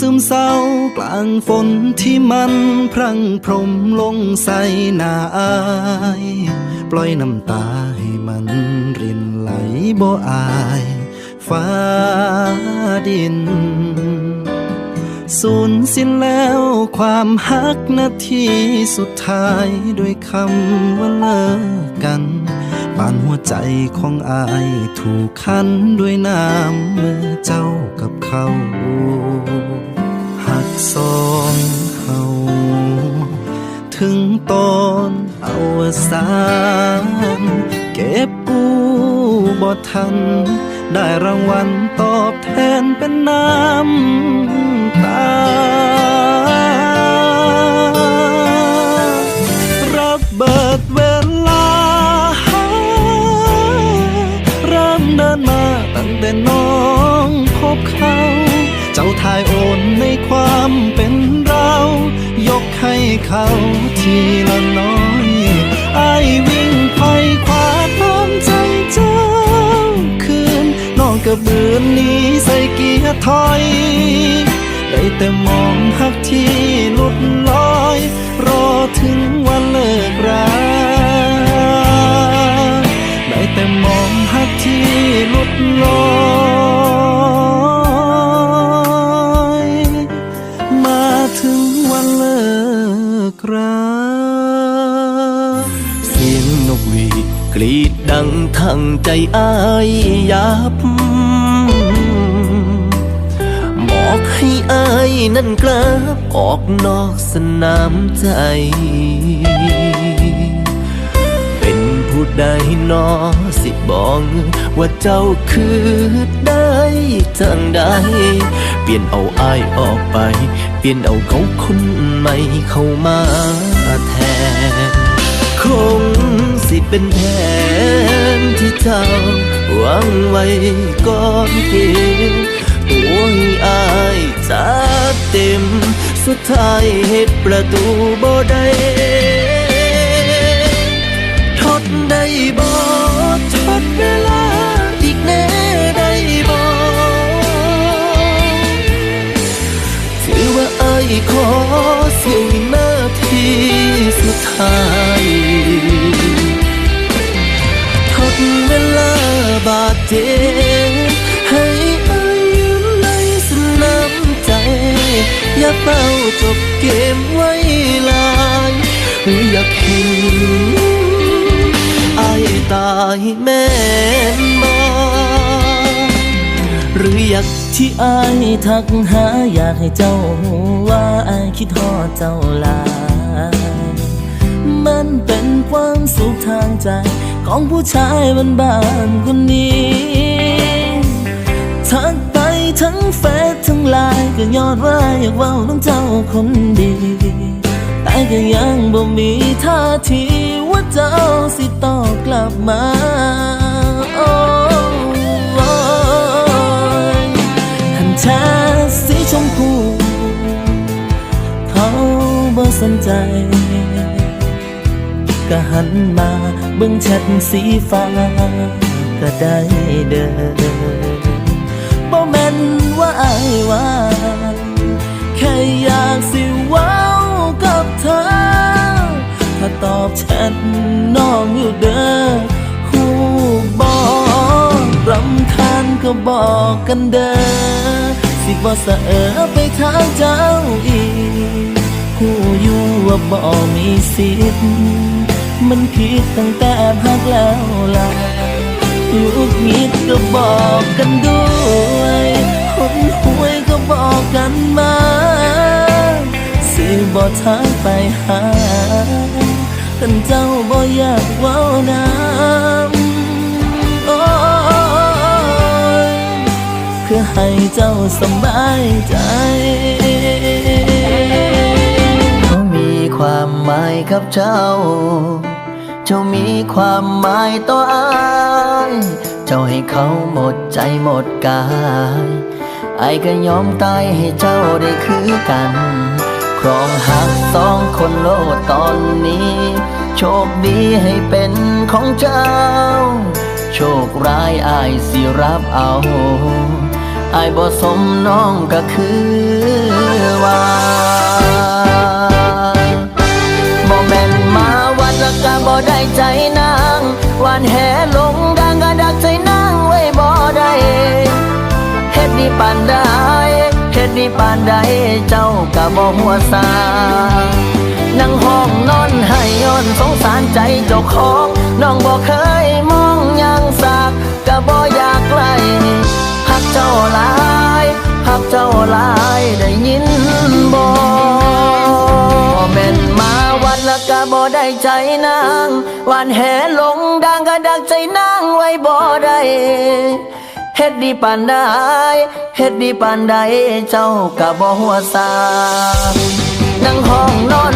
ซึมเศร้ากลางฝนที่มันพรั่งพรมลงใส่หน้าอาย ปล่อยน้ำตาให้มันรินไหลบ่อาย ฟ้าดิน สูญสิ้นแล้วความฮักนาทีสุดท้ายด้วยคำว่าเลิกกันปานหัวใจของอายถูกคันด้วยน้ำเมื่อเจ้ากับเขา สองเฮาถึงตอนอวสานเก็บกู้บ่ทัน ได้รางวัลตอบแทนเป็นน้ำตา เป็นเรา ยกให้เขาทีละน้อยไอายวิ่งไขว่คว้าตามใจเจ้าคืนน้องกระเบือนนี้ใส่เกียร์ถอย ได้แต่มองหักที ยังทั้งใจอ้ายยับ บอกให้อายนั่นกลับออกนอกสนามใจ เป็นผู้ใดนอสิบอก ว่าเจ้าคือได้จังใดเปลี่ยนเอาอายออกไป เปลี่ยนเอาเขาคนใหม่เข้ามาแทนคง สิเป็นแผนที่เจ้าหวังไว้ก่อนเกมตัวให้อายจัดเต็ม สุดท้ายเหตุประตูบ่ได้ทดได้บ่ทดเวลาอีกแน่ได้บ่ถือว่าอายขอเสียวินาทีสุดท้าย บาดเจ็บให้อายยืนในสนามใจ อย่าเป้าจบเกมไว้ลายหรืออยากเห็นอายตายแม่นบ่หรืออยากที่อายทักหาอยากให้เจ้าหูว่าอายคิดทอดเจ้าลายมันเป็นความสุขทางใจ ของผู้ชายบ้านบ้านๆคนนี้ทักไปทั้งเฟซทั้งไลน์ก็ยอดว่าอยากเว้าต้องเจ้าคนดี แต่ก็ยังบ่มีท่าทีว่าเจ้าสิตอบกลับมาโอ้ยหันแท้สีชมพู เขาบ่สนใจ ก็หันมาเบิ่งแชทสีฟ้า ก็ได้เดินบ่แม่นว่าอายว่าแค่อยากสิเว้ากับเธอ ถ้าตอบแชทน้องอยู่เด้อฮู้บอกรำคาญก็บอกกันเด้อสิบ่สะเออไปทางเจ้าอีกฮู้อยู่ว่าบ่มีสิทธิ์ มันผิดตั้งแต่พักแล้วล่ะลูกนิดก็บอกกันด้วยคนหวยก็บอกกันมาสิบ่ทางไปหาคันเจ้าบ่อยากว้าน้ำโอ้ยเพื่อให้เจ้าสบายใจเขามีความหมายกับเจ้า เจ้ามีความหมายต่ออายเจ้าให้เขาหมดใจหมดกายไอก็ยอมตายให้เจ้าได้คือกัน ครองหักสองคนโลดตอนนี้ โชคดีให้เป็นของเจ้า โชคร้ายอายสิรับเอาอายบ่สมน้องก็คือว่า ปานใดเฮ็ดดีปานใดเจ้าก็บ่หัวซานั่งห้องนอนให้ย้อนสงสารใจเจ้าของน้องบ่เคยมองยังสากก็บ่อยากไกลหักเจ้าหลายหักเจ้าหลายได้ยินบ่บ่แม่นมาวัดแล้วก็บ่ได้ใจนางหวานแหลงดังก็ดักใจนางไว้บ่ได้ เฮ็ดดีปานใดเฮ็ดดีปานใดเจ้ากะบ่หัวซานั่งห้องนอน